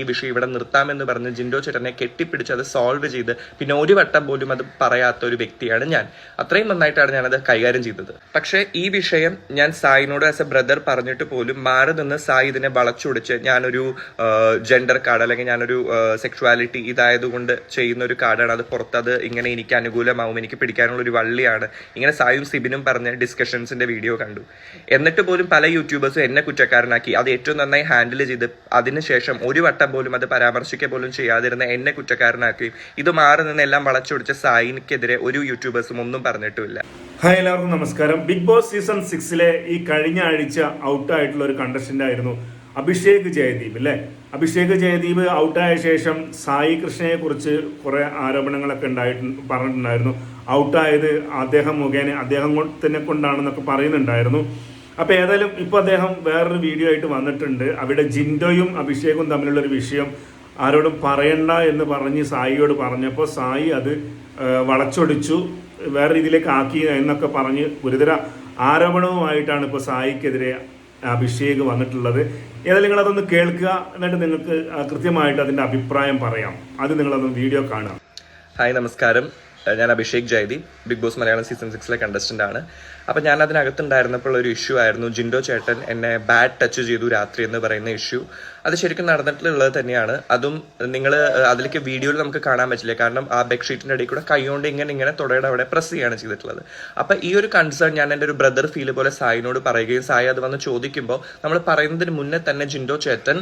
ഈ വിഷയം ഇവിടെ നിർത്താമെന്ന് പറഞ്ഞ് ജിൻഡോ ചേട്ടനെ കെട്ടിപ്പിടിച്ച് അത് സോൾവ് ചെയ്ത് പിന്നെ ഒരു വട്ടം പോലും അത് പറയാത്ത ഒരു വ്യക്തിയാണ് ഞാൻ. അത്രയും നന്നായിട്ടാണ് ഞാനത് കൈകാര്യം ചെയ്തത്. പക്ഷേ ഈ വിഷയം ഞാൻ സായിനോട് ആസ് എ ബ്രദർ പറഞ്ഞിട്ട് പോലും മാറി നിന്ന് സായി ഇതിനെ വളച്ചൊടിച്ച് ഞാനൊരു ജെൻഡർ കാർഡ് അല്ലെങ്കിൽ ഞാനൊരു സെക്ഷുവാലിറ്റി ഇതായതുകൊണ്ട് ചെയ്യുന്ന ഒരു കാർഡാണ് അത് പുറത്തത് ഇങ്ങനെ എനിക്ക് അനുകൂലമാവും എനിക്ക് പിടിക്കാനുള്ള ഒരു വള്ളിയാണ്. ഇങ്ങനെ സായും സിബിനും പറഞ്ഞ ഡിസ്കഷൻസിന്റെ വീഡിയോ കണ്ടു. എന്നിട്ട് പോലും പല യൂട്യൂബേഴ്സും എന്നെ കുറ്റക്കാരനാക്കി. അത് ഏറ്റവും നന്നായി ഹാൻഡിൽ ചെയ്ത് അതിനുശേഷം ഒരു വട്ടം പോലും അത് പരാമർശിക്കുക പോലും ചെയ്യാതിരുന്ന എന്നെ കുറ്റക്കാരനാക്കുകയും ഇത് മാറി നിന്നെല്ലാം വളച്ചൊടിച്ച സായിനിക്കെതിരെ ഒരു യൂട്യൂബേഴ്സും ഒന്നും പറഞ്ഞിട്ടുമില്ല. ഹായ് എല്ലാവർക്കും നമസ്കാരം. ബിഗ് ബോസ് സീസൺ സിക്സിലെ ഈ കഴിഞ്ഞ ആഴ്ച ഔട്ടായിട്ടുള്ള ഒരു കണ്ടസ്റ്റന്റ് ആയിരുന്നു അഭിഷേക് ജയദീപ് അല്ലേ അഭിഷേക് ജയദീപ് ഔട്ടായ ശേഷം സായി കൃഷ്ണയെ കുറിച്ച് കുറെ ആരോപണങ്ങളൊക്കെ ഉണ്ടായിട്ട് പറഞ്ഞിട്ടുണ്ടായിരുന്നു. ഔട്ടായത് അദ്ദേഹം മുഖേന അദ്ദേഹം തന്നെ കൊണ്ടാണെന്നൊക്കെ പറയുന്നുണ്ടായിരുന്നു. അപ്പൊ ഏതായാലും ഇപ്പൊ അദ്ദേഹം വേറൊരു വീഡിയോ ആയിട്ട് വന്നിട്ടുണ്ട്. അവിടെ ജിൻഡോയും അഭിഷേകും തമ്മിലുള്ള ഒരു വിഷയം ആരോടും പറയണ്ട എന്ന് പറഞ്ഞ് സായിയോട് പറഞ്ഞപ്പോൾ സായി അത് വളച്ചൊടിച്ചു. വേറെ രീതിയിലേക്ക് ആക്കി എന്നൊക്കെ പറഞ്ഞ് ഗുരുതര ആരോപണവുമായിട്ടാണ് ഇപ്പോൾ സായിക്കെതിരെ അഭിഷേക് വന്നിട്ടുള്ളത്. ഏതായാലും നിങ്ങളതൊന്ന് കേൾക്കുക എന്നിട്ട് നിങ്ങൾക്ക് കൃത്യമായിട്ട് അതിന്റെ അഭിപ്രായം പറയാം. അത് നിങ്ങളതൊന്ന് വീഡിയോ കാണാം ഹായ് നമസ്കാരം. ഞാൻ Abhishek Jaidi big boss Malayalam season സിക്സിലെ contestant ആണ്. അപ്പം ഞാൻ അതിനകത്തുണ്ടായിരുന്നപ്പോൾ ഒരു ഇഷ്യൂ ആയിരുന്നു. ജിൻഡോ ചേട്ടൻ എന്നെ ബാഡ് ടച്ച് ചെയ്തു രാത്രി എന്ന് പറയുന്ന ഇഷ്യൂ അത് ശരിക്കും നടന്നിട്ടുള്ളത് തന്നെയാണ്. അതും നിങ്ങൾ അതിലേക്ക് വീഡിയോയിൽ നമുക്ക് കാണാൻ പറ്റില്ല. കാരണം ആ ബെഡ്ഷീറ്റിന്റെ ഇടയിൽ കൂടെ കൈകൊണ്ട് ഇങ്ങനെ ഇങ്ങനെ തുടയുടെ അവിടെ പ്രസ് ചെയ്യാണ് ചെയ്തിട്ടുള്ളത്. അപ്പൊ ഈ ഒരു കൺസേൺ ഞാൻ എന്റെ ഒരു ബ്രദർ ഫീൽ പോലെ സായിനോട് പറയുകയും സായി അത് വന്ന് ചോദിക്കുമ്പോൾ നമ്മൾ പറയുന്നതിന് മുന്നേ തന്നെ ജിൻഡോ ചേട്ടൻ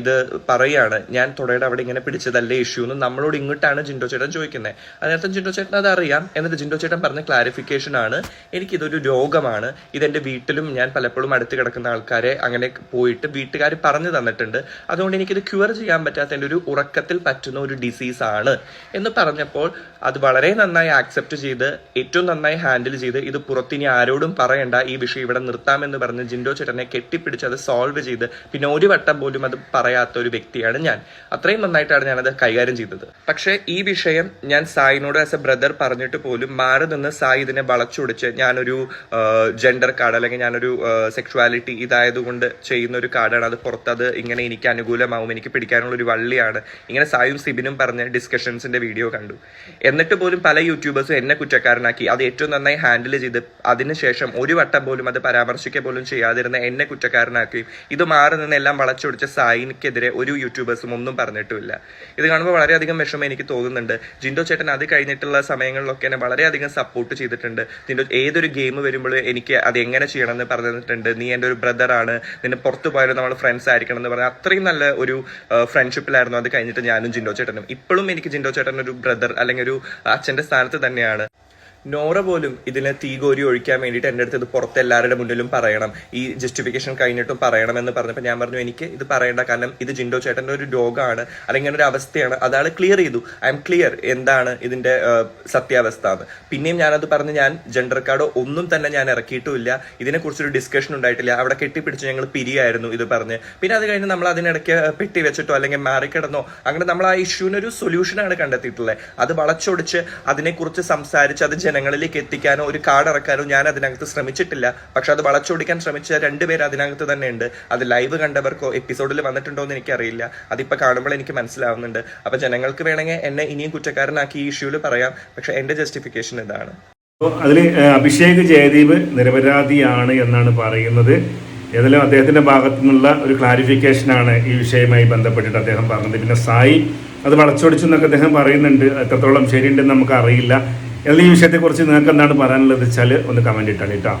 ഇത് പറയുകയാണ്. ഞാൻ തുടയുടെ അവിടെ ഇങ്ങനെ പിടിച്ചതല്ലേ ഇഷ്യൂ എന്ന് നമ്മളോട് ഇങ്ങോട്ടാണ് ജിൻഡോ ചേട്ടൻ ചോദിക്കുന്നത്. അതിനർത്ഥം ജിൻഡോ ചേട്ടൻ അത് അറിയാം. എന്നിട്ട് ജിൻഡോ ചേട്ടൻ പറഞ്ഞ ക്ലാരിഫിക്കേഷൻ ആണ്. എനിക്ക് ഇതൊരു രോഗമാണ്. ഇതെന്റെ വീട്ടിലും ഞാൻ പലപ്പോഴും അടുത്ത് കിടക്കുന്ന ആൾക്കാരെ അങ്ങനെ പോയിട്ട് വീട്ടുകാർ പറഞ്ഞു തന്നിട്ടുണ്ട്. അതുകൊണ്ട് എനിക്കിത് ക്യൂർ ചെയ്യാൻ പറ്റാത്ത എന്റെ ഒരു ഉറക്കത്തിൽ പറ്റുന്ന ഒരു ഡിസീസ് ആണ് എന്ന് പറഞ്ഞപ്പോൾ അത് വളരെ നന്നായി ആക്സെപ്റ്റ് ചെയ്ത് ഏറ്റവും നന്നായി ഹാൻഡിൽ ചെയ്ത് ഇത് പുറത്തിനി ആരോടും പറയണ്ട ഈ വിഷയം ഇവിടെ നിർത്താമെന്ന് പറഞ്ഞ് ജിൻഡോ ചേട്ടനെ കെട്ടിപ്പിടിച്ച് അത് സോൾവ് ചെയ്ത് പിന്നെ ഒരു വട്ടം പോലും അത് പറയാത്ത ഒരു വ്യക്തിയാണ് ഞാൻ. അത്രയും നന്നായിട്ടാണ് ഞാനത് കൈകാര്യം ചെയ്തത്. പക്ഷേ ഈ വിഷയം ഞാൻ സായിനോട് ആസ് എ ബ്രദർ പറഞ്ഞിട്ട് പോലും മാറി നിന്ന് സായി ഇതിനെ വളച്ചൊടിച്ച് ഞാനൊരു ജെൻഡർ കാർഡ് അല്ലെങ്കിൽ ഞാനൊരു സെക്ഷുവാലിറ്റി ഇതായതുകൊണ്ട് ചെയ്യുന്ന ഒരു കാർഡാണ് അത് പുറത്തത് ഇങ്ങനെ എനിക്ക് അനുകൂലമാവും എനിക്ക് പിടിക്കാനുള്ള ഒരു വള്ളിയാണ്. ഇങ്ങനെ സായും സിബിനും പറഞ്ഞ ഡിസ്കഷൻസിന്റെ വീഡിയോ കണ്ടു. എന്നിട്ട് പോലും പല യൂട്യൂബേഴ്സും എന്നെ കുറ്റക്കാരനാക്കി. അത് ഏറ്റവും നന്നായി ഹാൻഡിൽ ചെയ്ത് അതിനുശേഷം ഒരു വട്ടം പോലും അത് പരാമർശിക്കുക പോലും ചെയ്യാതിരുന്ന എന്നെ കുറ്റക്കാരനാക്കുകയും ഇത് മാറി നിന്ന് എല്ലാം വളച്ചൊടിച്ച സായിനിക്കെതിരെ ഒരു യൂട്യൂബേഴ്സും ഒന്നും പറഞ്ഞിട്ടുമില്ല. ഇത് കാണുമ്പോൾ വളരെയധികം വിഷമം എനിക്ക് തോന്നുന്നുണ്ട്. ജിൻഡോ ചേട്ടൻ അത് കഴിഞ്ഞിട്ടുള്ള സമയങ്ങളിലൊക്കെ എന്നെ വളരെയധികം സപ്പോർട്ട് ചെയ്തിട്ടുണ്ട്. ജിൻഡോ ഏതൊരു ഗെയിം വരുമ്പോൾ എനിക്ക് അത് എങ്ങനെ ചെയ്യണം എന്ന് പറഞ്ഞിട്ടുണ്ട്. നീ എന്റെ ഒരു ബ്രദറാണ് നിന്നെ പുറത്ത് പോയാലും നമ്മൾ ഫ്രണ്ട്സ് ആയിരിക്കണം എന്ന് പറഞ്ഞ അത്രയും നല്ല ഒരു ഫ്രണ്ട്ഷിപ്പിലായിരുന്നു അത് കഴിഞ്ഞിട്ട് ഞാനും ജിൻഡോ ചേട്ടനും. ഇപ്പോഴും എനിക്ക് ജിൻഡോ ചേട്ടൻ ഒരു ബ്രദർ അല്ലെങ്കിൽ ഒരു അച്ഛന്റെ സ്ഥാനത്ത് തന്നെയാണ്. നോറ പോലും ഇതിനെ തീ കോരി ഒഴിക്കാൻ വേണ്ടിയിട്ട് എന്റെ അടുത്ത് ഇത് പുറത്ത് എല്ലാവരുടെ മുന്നിലും പറയണം. ഈ ജസ്റ്റിഫിക്കേഷൻ കഴിഞ്ഞിട്ടും പറയണമെന്ന് പറഞ്ഞപ്പോൾ ഞാൻ പറഞ്ഞു എനിക്ക് ഇത് പറയേണ്ട. കാരണം ഇത് ജിൻഡോ ചേട്ടന്റെ ഒരു രോഗമാണ് അല്ലെങ്കിൽ ഒരു അവസ്ഥയാണ്. അതാൾ ക്ലിയർ ചെയ്തു. ഐ എം ക്ലിയർ എന്താണ് ഇതിന്റെ സത്യാവസ്ഥ എന്ന് പിന്നെയും ഞാനത് പറഞ്ഞ് ഞാൻ ജെൻഡർ കാർഡ് ഒന്നും തന്നെ ഞാൻ ഇറക്കിയിട്ടുമില്ല. ഇതിനെക്കുറിച്ചൊരു ഡിസ്കഷൻ ഉണ്ടായിട്ടില്ല. അവിടെ കെട്ടിപ്പിടിച്ച് ഞങ്ങൾ പിരിയായിരുന്നു ഇത് പറഞ്ഞ്. പിന്നെ അത് കഴിഞ്ഞ് നമ്മൾ അതിനിടയ്ക്ക് പെട്ടി വെച്ചിട്ടോ അല്ലെങ്കിൽ മാറിക്കിടന്നോ അങ്ങനെ നമ്മൾ ആ ഇഷ്യൂവിനൊരു സൊല്യൂഷനാണ് കണ്ടെത്തിയിട്ടുള്ളത്. അത് വളച്ചൊടിച്ച് അതിനെക്കുറിച്ച് സംസാരിച്ച് അത് ജനങ്ങളിലേക്ക് എത്തിക്കാനോ ഒരു കാർഡ് ഇറക്കാനോ ഞാൻ അതിനകത്ത് ശ്രമിച്ചിട്ടില്ല. പക്ഷെ അത് വളച്ചൊടിക്കാൻ ശ്രമിച്ച രണ്ടുപേർ അതിനകത്ത് തന്നെ ഉണ്ട് അത് ലൈവ് കണ്ടവർക്കോ എപ്പിസോഡിൽ വന്നിട്ടുണ്ടോ എന്ന് എനിക്കറിയില്ല. അതിപ്പോ കാണുമ്പോൾ എനിക്ക് മനസ്സിലാവുന്നുണ്ട്. അപ്പൊ ജനങ്ങൾക്ക് വേണമെങ്കിൽ എന്നെ ഇനിയും കുറ്റക്കാരനാക്കി ഈ ഇഷ്യൂൽ പറയാം. പക്ഷെ എന്റെ ജസ്റ്റിഫിക്കേഷൻ ഇതാണ്. അപ്പോൾ അതിൽ അഭിഷേക് ജയദീപ് നിരപരാധിയാണ് എന്നാണ് പറയുന്നത്. ഏതായാലും അദ്ദേഹത്തിന്റെ ഭാഗത്തു നിന്നുള്ള ഒരു ക്ലാരിഫിക്കേഷനാണ് ഈ വിഷയവുമായി ബന്ധപ്പെട്ടിട്ട് അദ്ദേഹം പറഞ്ഞത്. പിന്നെ സായി അത് വളച്ചൊടിച്ചു എന്നൊക്കെ അദ്ദേഹം പറയുന്നുണ്ട്. എത്രത്തോളം ശരിയുണ്ടെന്ന് നമുക്ക് അറിയില്ല എന്നാൽ ഈ വിഷയത്തെക്കുറിച്ച് നിങ്ങൾക്ക് എന്താണ് പറയാനുള്ളത് വെച്ചാൽ ഒന്ന് കമന്റ് ഇട്ടാണ് കേട്ടോ.